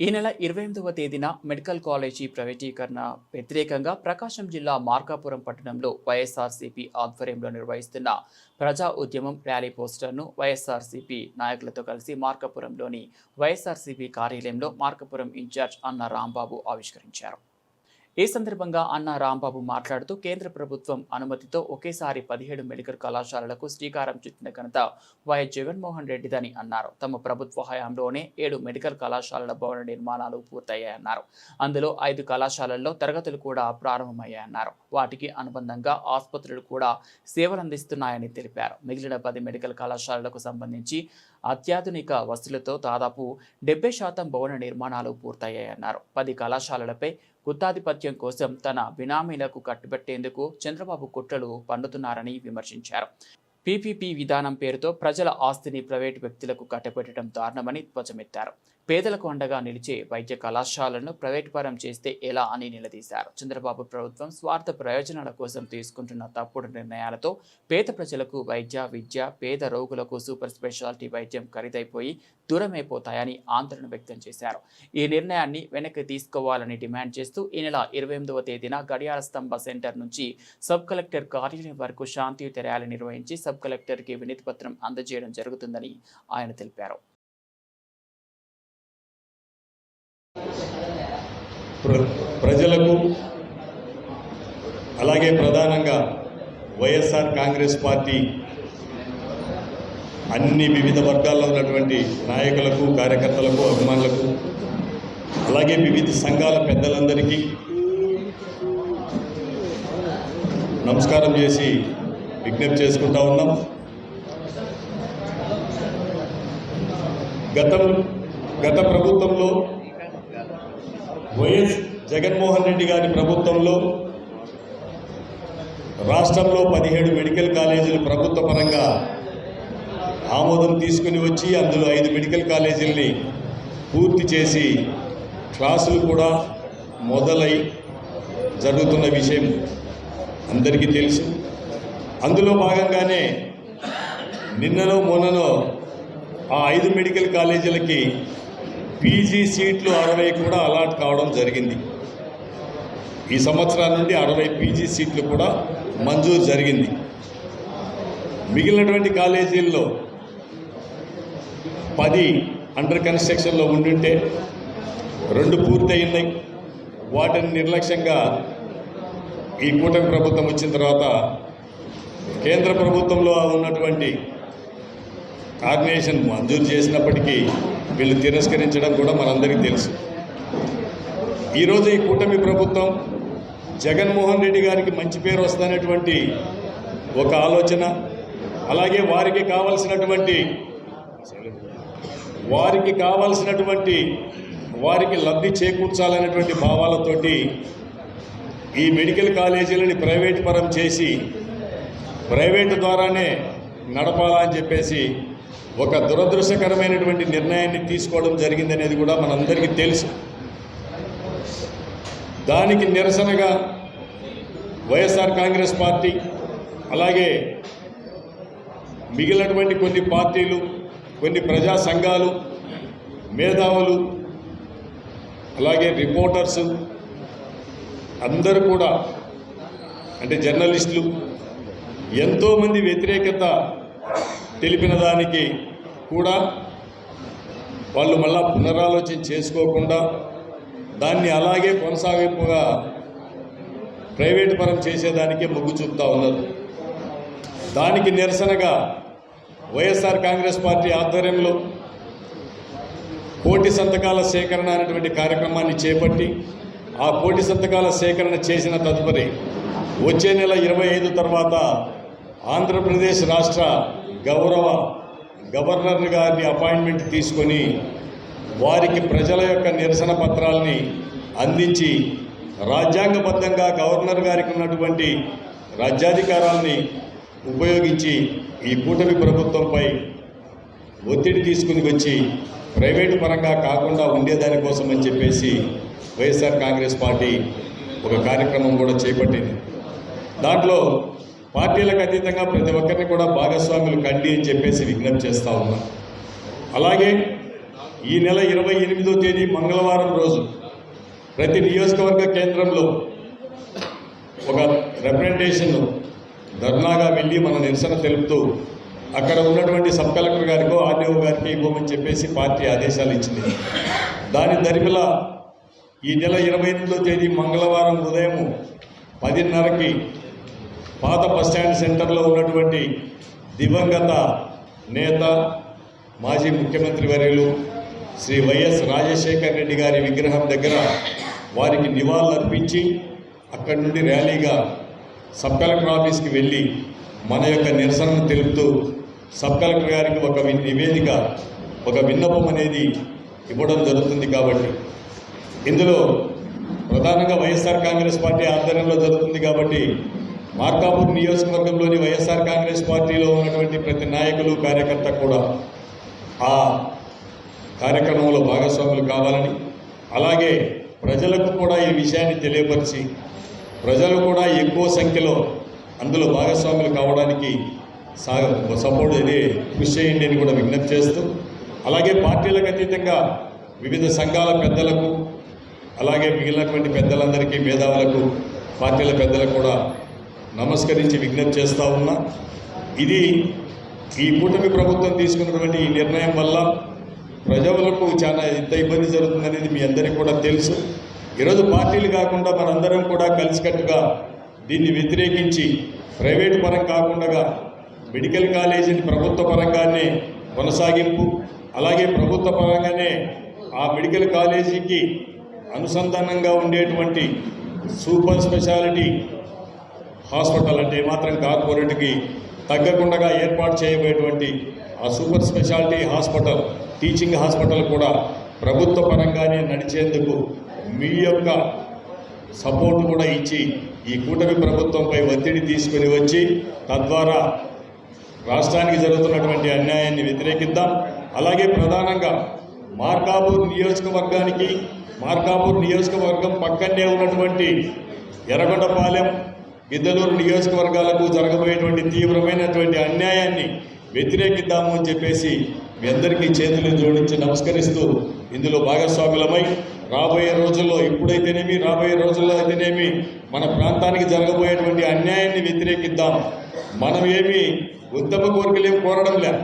ఈ నెల ఇరవై ఎనిమిదవ తేదీన మెడికల్ కాలేజీ ప్రైవేటీకరణ వ్యతిరేకంగా ప్రకాశం జిల్లా మార్కాపురం పట్టణంలో వైఎస్ఆర్సీపీ ఆధ్వర్యంలో నిర్వహిస్తున్న ప్రజా ఉద్యమం ర్యాలీ పోస్టర్ను వైఎస్ఆర్సీపీ నాయకులతో కలిసి మార్కాపురంలోని వైఎస్ఆర్సీపీ కార్యాలయంలో మార్కాపురం ఇన్ఛార్జ్ అన్న రాంబాబు ఆవిష్కరించారు. ఈ సందర్భంగా అన్న రాంబాబు మాట్లాడుతూ కేంద్ర ప్రభుత్వం అనుమతితో ఒకేసారి పదిహేడు మెడికల్ కళాశాలలకు శ్రీకారం చుట్టిన ఘనత వైఎస్ జగన్మోహన్ రెడ్డిదని అన్నారు. తమ ప్రభుత్వ హయాంలోనే ఏడు మెడికల్ కళాశాలల భవన నిర్మాణాలు పూర్తయ్యాయన్నారు. అందులో ఐదు కళాశాలల్లో తరగతులు కూడా ప్రారంభమయ్యాయన్నారు. వాటికి అనుబంధంగా ఆసుపత్రులు కూడా సేవలందిస్తున్నాయని తెలిపారు. మిగిలిన పది మెడికల్ కళాశాలలకు సంబంధించి అత్యాధునిక వసతులతో దాదాపు డెబ్బై శాతం భవన నిర్మాణాలు పూర్తయ్యాయన్నారు. పది కళాశాలలపై గుత్తాధిపత్యం కోసం తన బినామీలకు కట్టుబెట్టేందుకు చంద్రబాబు కుట్రలు పన్నుతున్నారని విమర్శించారు. పీపీపీ విధానం పేరుతో ప్రజల ఆస్తిని ప్రైవేటు వ్యక్తులకు కట్టబెట్టడం దారుణమని ధ్వజమెత్తారు. పేదలకు అండగా నిలిచే వైద్య కళాశాలను ప్రైవేటు పరం చేస్తే ఎలా అని నిలదీశారు. చంద్రబాబు ప్రభుత్వం స్వార్థ ప్రయోజనాల కోసం తీసుకుంటున్న తప్పుడు నిర్ణయాలతో పేద ప్రజలకు వైద్య విద్య పేద రోగులకు సూపర్ స్పెషాలిటీ వైద్యం ఖరీదైపోయి దూరమైపోతాయని ఆందోళన వ్యక్తం చేశారు. ఈ నిర్ణయాన్ని వెనక్కి తీసుకోవాలని డిమాండ్ చేస్తూ ఈ నెల ఇరవై ఎనిమిదవ తేదీన గడియార స్తంభ సెంటర్ నుంచి సబ్ కలెక్టర్ కార్యాలయం వరకు శాంతియుత ర్యాలీ నిర్వహించి సబ్ కలెక్టర్కి వినతిపత్రం అందజేయడం జరుగుతుందని ఆయన తెలిపారు. ప్రజలకు అలాగే ప్రధానంగా వైఎస్ఆర్ కాంగ్రెస్ పార్టీ అన్ని వివిధ వర్గాల్లో ఉన్నటువంటి నాయకులకు కార్యకర్తలకు అభిమానులకు అలాగే వివిధ సంఘాల పెద్దలందరికీ నమస్కారం చేసి విజ్ఞప్తి చేసుకుంటా ఉన్నాం. గతం గత ప్రభుత్వంలో వైఎస్ జగన్మోహన్ రెడ్డి గారి ప్రభుత్వంలో రాష్ట్రంలో పదిహేడు మెడికల్ కాలేజీలు ప్రభుత్వ పరంగా ఆమోదం తీసుకుని వచ్చి అందులో ఐదు మెడికల్ కాలేజీల్ని పూర్తి చేసి క్లాసులు కూడా మొదలై జరుగుతున్న విషయం అందరికీ తెలుసు. అందులో భాగంగానే నిన్ననో మొన్ననో ఆ ఐదు మెడికల్ కాలేజీలకి పీజీ సీట్లు అరవై కూడా అలాట్ కావడం జరిగింది. ఈ సంవత్సరం నుండి అరవై పీజీ సీట్లు కూడా మంజూరు జరిగింది. మిగిలినటువంటి కాలేజీల్లో పది అండర్ కన్స్ట్రక్షన్లో ఉండుంటే రెండు పూర్తయినాయి. వాటిని నిర్లక్ష్యంగా ఈ కూటమి ప్రభుత్వం వచ్చిన తర్వాత కేంద్ర ప్రభుత్వంలో ఉన్నటువంటి కార్నేషన్ మంజూరు చేసినప్పటికీ వీళ్ళు తిరస్కరించడం కూడా మనందరికీ తెలుసు. ఈరోజు ఈ కూటమి ప్రభుత్వం జగన్మోహన్ రెడ్డి గారికి మంచి పేరు వస్తానటువంటి ఒక ఆలోచన అలాగే వారికి కావలసినటువంటి వారికి కావలసినటువంటి వారికి లబ్ధి చేకూర్చాలనేటువంటి భావాలతోటి ఈ మెడికల్ కాలేజీలని ప్రైవేట్ పరం చేసి ప్రైవేటు ద్వారానే నడపాలని చెప్పేసి ఒక దురదృష్టకరమైనటువంటి నిర్ణయాన్ని తీసుకోవడం జరిగిందనేది కూడా మనందరికీ తెలుసు. దానికి నిరసనగా వైఎస్ఆర్ కాంగ్రెస్ పార్టీ అలాగే మిగిలినటువంటి కొన్ని పార్టీలు కొన్ని ప్రజా సంఘాలు మేధావులు అలాగే రిపోర్టర్స్ అందరూ కూడా అంటే జర్నలిస్టులు ఎంతోమంది వ్యతిరేకత తెలిపిన దానికి కూడా వాళ్ళు మళ్ళా పునరాలోచన చేసుకోకుండా దాన్ని అలాగే కొనసాగింపుగా ప్రైవేట్ పరం చేసేదానికే మొగ్గు చూపుతా ఉన్నారు. దానికి నిరసనగా వైఎస్ఆర్ కాంగ్రెస్ పార్టీ ఆధ్వర్యంలో కోటి సంతకాల సేకరణ అనేటువంటి కార్యక్రమాన్ని చేపట్టి ఆ కోటి సంతకాల సేకరణ చేసిన తదుపరి వచ్చే నెల ఇరవై ఐదు తర్వాత ఆంధ్రప్రదేశ్ రాష్ట్ర గౌరవ గవర్నర్ గారిని అపాయింట్మెంట్ తీసుకొని వారికి ప్రజల యొక్క నిరసన పత్రాలని అందించి రాజ్యాంగబద్ధంగా గవర్నర్ గారికి ఉన్నటువంటి రాజ్యాధికారాల్ని ఉపయోగించి ఈ కూటమి ప్రభుత్వంపై ఒత్తిడి తీసుకుని వచ్చి ప్రైవేటు పరంగా కాకుండా ఉండేదానికోసం అని చెప్పేసి వైఎస్ఆర్ కాంగ్రెస్ పార్టీ ఒక కార్యక్రమం కూడా చేపట్టింది. దాంట్లో పార్టీలకు అతీతంగా ప్రతి ఒక్కరిని కూడా భాగస్వాములు కండి అని చెప్పేసి విజ్ఞప్తి చేస్తూ ఉన్నాం. అలాగే ఈ నెల ఇరవై ఎనిమిదో తేదీ మంగళవారం రోజు ప్రతి నియోజకవర్గ కేంద్రంలో ఒక రిప్రజెంటేషన్ ధర్నాగా వెళ్ళి మన నిరసన తెలుపుతూ అక్కడ ఉన్నటువంటి సబ్ కలెక్టర్ గారికో ఆర్డీఓ గారికి ఇవ్వమని చెప్పేసి పార్టీ ఆదేశాలు ఇచ్చింది. దాని దరిమిల ఈ నెల ఇరవై ఎనిమిదో తేదీ మంగళవారం ఉదయం పదిన్నరకి పాత బస్టాండ్ సెంటర్లో ఉన్నటువంటి దివంగత నేత మాజీ ముఖ్యమంత్రి వర్యులు శ్రీ వైఎస్ రాజశేఖర్ రెడ్డి గారి విగ్రహం దగ్గర వారికి నివాళులర్పించి అక్కడి నుండి ర్యాలీగా సబ్ కలెక్టర్ ఆఫీస్కి వెళ్ళి మన యొక్క నిరసనను తెలుపుతూ సబ్ కలెక్టర్ గారికి ఒక వి- నివేదిక ఒక విన్నపం అనేది ఇవ్వడం జరుగుతుంది కాబట్టి. ఇందులో ప్రధానంగా వైఎస్ఆర్ కాంగ్రెస్ పార్టీ ఆధ్వర్యంలో జరుగుతుంది కాబట్టి మార్కాపూర్ నియోజకవర్గంలోని వైఎస్ఆర్ కాంగ్రెస్ పార్టీలో ఉన్నటువంటి ప్రతి నాయకులు కార్యకర్త కూడా ఆ కార్యక్రమంలో భాగస్వాములు కావాలని అలాగే ప్రజలకు కూడా ఈ విషయాన్ని తెలియపరిచి ప్రజలు కూడా ఎక్కువ సంఖ్యలో అందులో భాగస్వాములు కావడానికి సపోర్ట్ ఇది కృషి చేయండి అని కూడా విజ్ఞప్తి చేస్తూ అలాగే పార్టీలకు అతీతంగా వివిధ సంఘాల పెద్దలకు అలాగే మిగిలినటువంటి పెద్దలందరికీ మేధావులకు పార్టీల పెద్దలకు కూడా నమస్కరించి విజ్ఞప్తి చేస్తూ ఉన్నా ఇది ఈ కూటమి ప్రభుత్వం తీసుకున్నటువంటి ఈ నిర్ణయం వల్ల ప్రజలకు చాలా ఎంత ఇబ్బంది జరుగుతుందనేది మీ అందరికీ కూడా తెలుసు. ఈరోజు పార్టీలు కాకుండా మనందరం కూడా కలిసికట్టుగా దీన్ని వ్యతిరేకించి ప్రైవేటు పరం కాకుండా మెడికల్ కాలేజీని ప్రభుత్వ పరంగానే కొనసాగింపు అలాగే ప్రభుత్వ పరంగానే ఆ మెడికల్ కాలేజీకి అనుసంధానంగా ఉండేటువంటి సూపర్ స్పెషాలిటీ హాస్పిటల్ అంటే మాత్రం కార్పొరేట్కి తగ్గకుండా ఏర్పాటు చేయబోయేటువంటి ఆ super speciality hospital teaching hospital కూడా ప్రభుత్వ పరంగానే నడిచేందుకు మీ యొక్క సపోర్ట్ కూడా ఇచ్చి ఈ కూటమి ప్రభుత్వంపై ఒత్తిడి తీసుకుని వచ్చి తద్వారా రాష్ట్రానికి జరుగుతున్నటువంటి అన్యాయాన్ని వ్యతిరేకిద్దాం. అలాగే ప్రధానంగా మార్కాపూర్ నియోజకవర్గానికి మార్కాపూర్ నియోజకవర్గం పక్కనే ఉన్నటువంటి ఎర్రగొండపాలెం గిద్దలూరు నియోజకవర్గాలకు జరగబోయేటువంటి తీవ్రమైనటువంటి అన్యాయాన్ని వ్యతిరేకిద్దాము అని చెప్పేసి మీ అందరికీ చేతులు జోడించి నమస్కరిస్తూ ఇందులో భాగస్వాములమై రాబోయే రోజుల్లో ఇప్పుడైతేనేమి రాబోయే రోజుల్లో అయితేనేమి మన ప్రాంతానికి జరగబోయేటువంటి అన్యాయాన్ని వ్యతిరేకిద్దాం. మనం ఏమి ఉత్తమ కోరికలేం కోరడం లేదు.